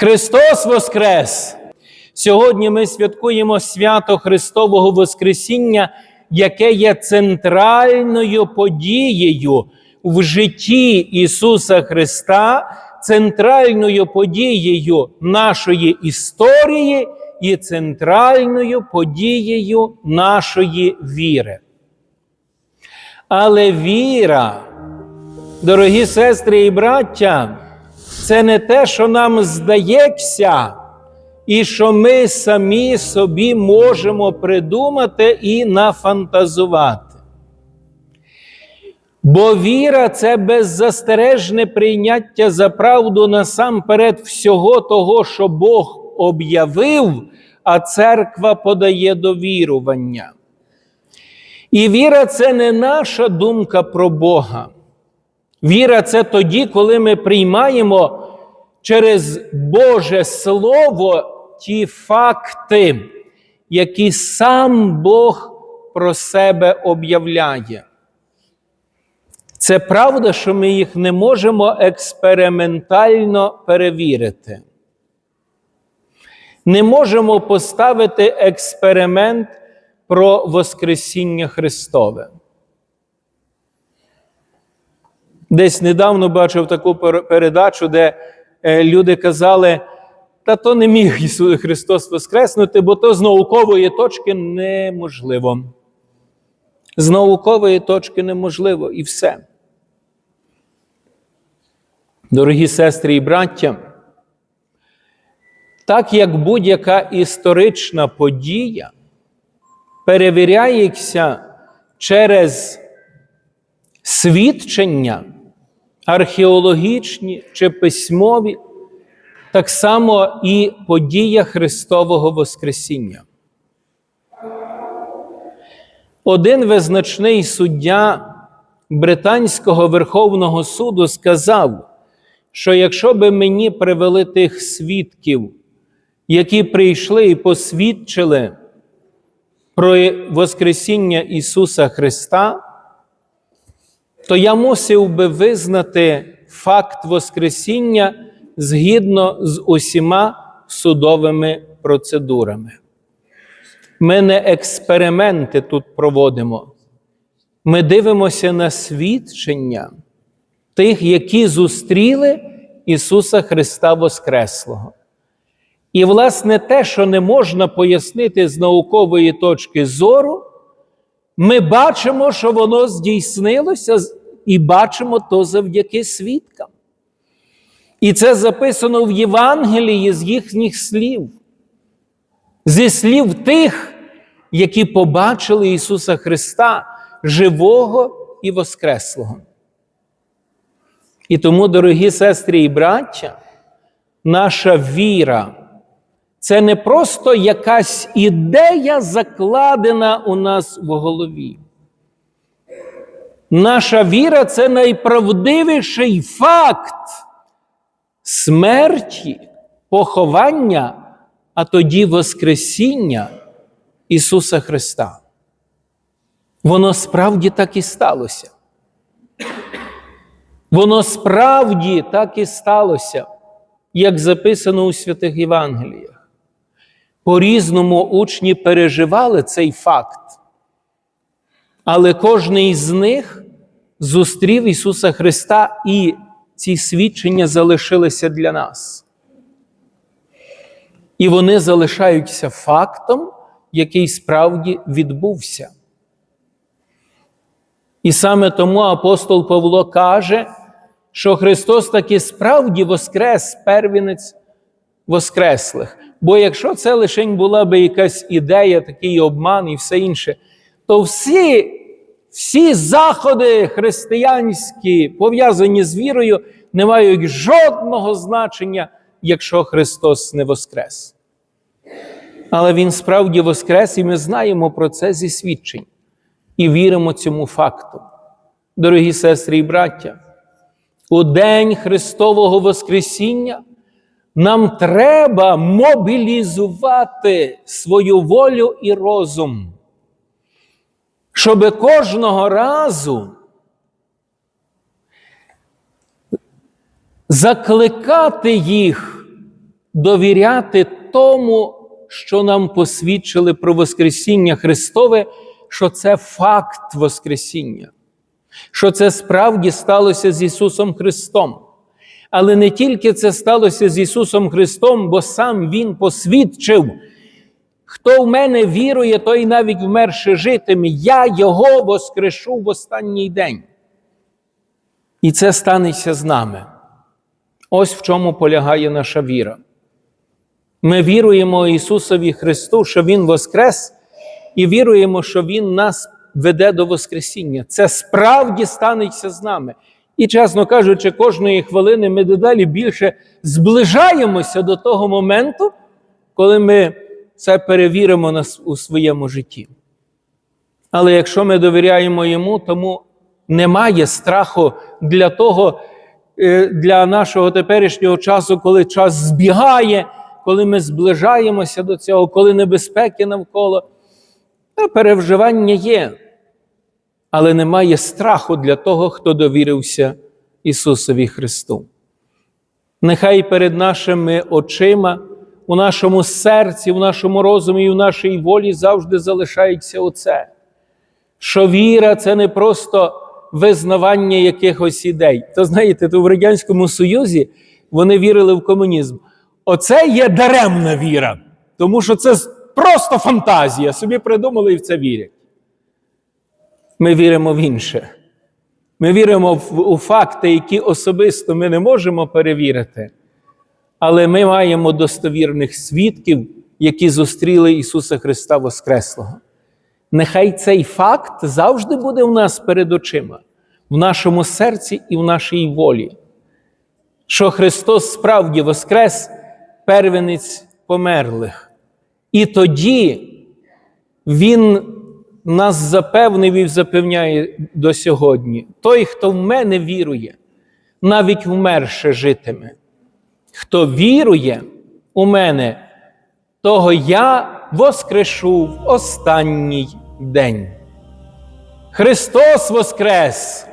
Христос Воскрес! Сьогодні ми святкуємо свято Христового Воскресіння, яке є центральною подією в житті Ісуса Христа, центральною подією нашої історії і центральною подією нашої віри. Але віра, дорогі сестри і браття, це не те, що нам здається, і що ми самі собі можемо придумати і нафантазувати. Бо віра це беззастережне прийняття за правду насамперед всього того, що Бог об'явив, а церква подає до вірування. І віра це не наша думка про Бога. Віра це тоді, коли ми приймаємо через Боже Слово ті факти, які сам Бог про себе об'являє. Це правда, що ми їх не можемо експериментально перевірити. Не можемо поставити експеримент про Воскресіння Христове. Десь недавно бачив таку передачу, де е, люди казали, та то не міг Ісус Христос Воскреснути, бо то з наукової точки неможливо. З наукової точки неможливо і все. Дорогі сестри і браття, так як будь-яка історична подія перевіряється через свідчення археологічні чи письмові, так само і подія Христового Воскресіння. Один визначний суддя Британського Верховного суду сказав, що якщо би мені привели тих свідків, які прийшли і посвідчили про Воскресіння Ісуса Христа, то я мусив би визнати факт Воскресіння згідно з усіма судовими процедурами. Ми не експерименти тут проводимо. Ми дивимося на свідчення тих, які зустріли Ісуса Христа Воскреслого. І, власне, те, що не можна пояснити з наукової точки зору, ми бачимо, що воно здійснилося, і бачимо то завдяки свідкам. І це записано в Євангелії з їхніх слів, зі слів тих, які побачили Ісуса Христа живого і Воскреслого. І тому, дорогі сестри і браття, наша віра це не просто якась ідея, закладена у нас в голові. Наша віра це найправдивіший факт смерті, поховання, а тоді Воскресіння Ісуса Христа. Воно справді так і сталося. Воно справді так і сталося, як записано у святих Євангеліях. По-різному учні переживали цей факт. Але кожний з них зустрів Ісуса Христа, і ці свідчення залишилися для нас. І вони залишаються фактом, який справді відбувся. І саме тому апостол Павло каже, що Христос таки справді воскрес первінець воскреслих. Бо якщо це лише була би якась ідея, такий обман і все інше, то всі всі заходи християнські, пов'язані з вірою, не мають жодного значення, якщо Христос не воскрес. Але Він справді воскрес, і ми знаємо про це зі свідчень і віримо цьому факту. Дорогі сестри і браття, у День Христового Воскресіння нам треба мобілізувати свою волю і розум, щоб кожного разу закликати їх довіряти тому, що нам посвідчили про Воскресіння Христове, що це факт Воскресіння, що це справді сталося з Ісусом Христом. Але не тільки це сталося з Ісусом Христом, бо сам Він посвідчив, хто в мене вірує, той навіть вмерше житиме, я Його воскрешу в останній день. І це станеться з нами. Ось в чому полягає наша віра. Ми віруємо Ісусові Христу, що Він Воскрес, і віруємо, що Він нас веде до Воскресіння. Це справді станеться з нами. І, чесно кажучи, кожної хвилини ми дедалі більше зближаємося до того моменту, коли ми це перевіримо на у своєму житті. Але якщо ми довіряємо йому, тому немає страху для того, е, для нашого теперішнього часу, коли час збігає, коли ми зближаємося до цього, коли небезпеки навколо. Та переживання є, але немає страху для того, хто довірився Ісусові Христу. Нехай перед нашими очима, у нашому серці, в нашому розумі і в нашій волі завжди залишається оце, що віра це не просто визнавання якихось ідей. То знаєте, то в Радянському Союзі вони вірили в комунізм. Оце є даремна віра, тому що це просто фантазія. Собі придумали і в це вірять. Ми віримо в інше. Ми віримо в, у факти, які особисто ми не можемо перевірити, але ми маємо достовірних свідків, які зустріли Ісуса Христа Воскреслого. Нехай цей факт завжди буде в нас перед очима, в нашому серці і в нашій волі, що Христос справді воскрес первенець померлих. І тоді Він нас запевнив і запевняє до сьогодні: той, хто в мене вірує, навіть вмерше житиме. Хто вірує у мене, того я воскрешу в останній день. Христос Воскрес!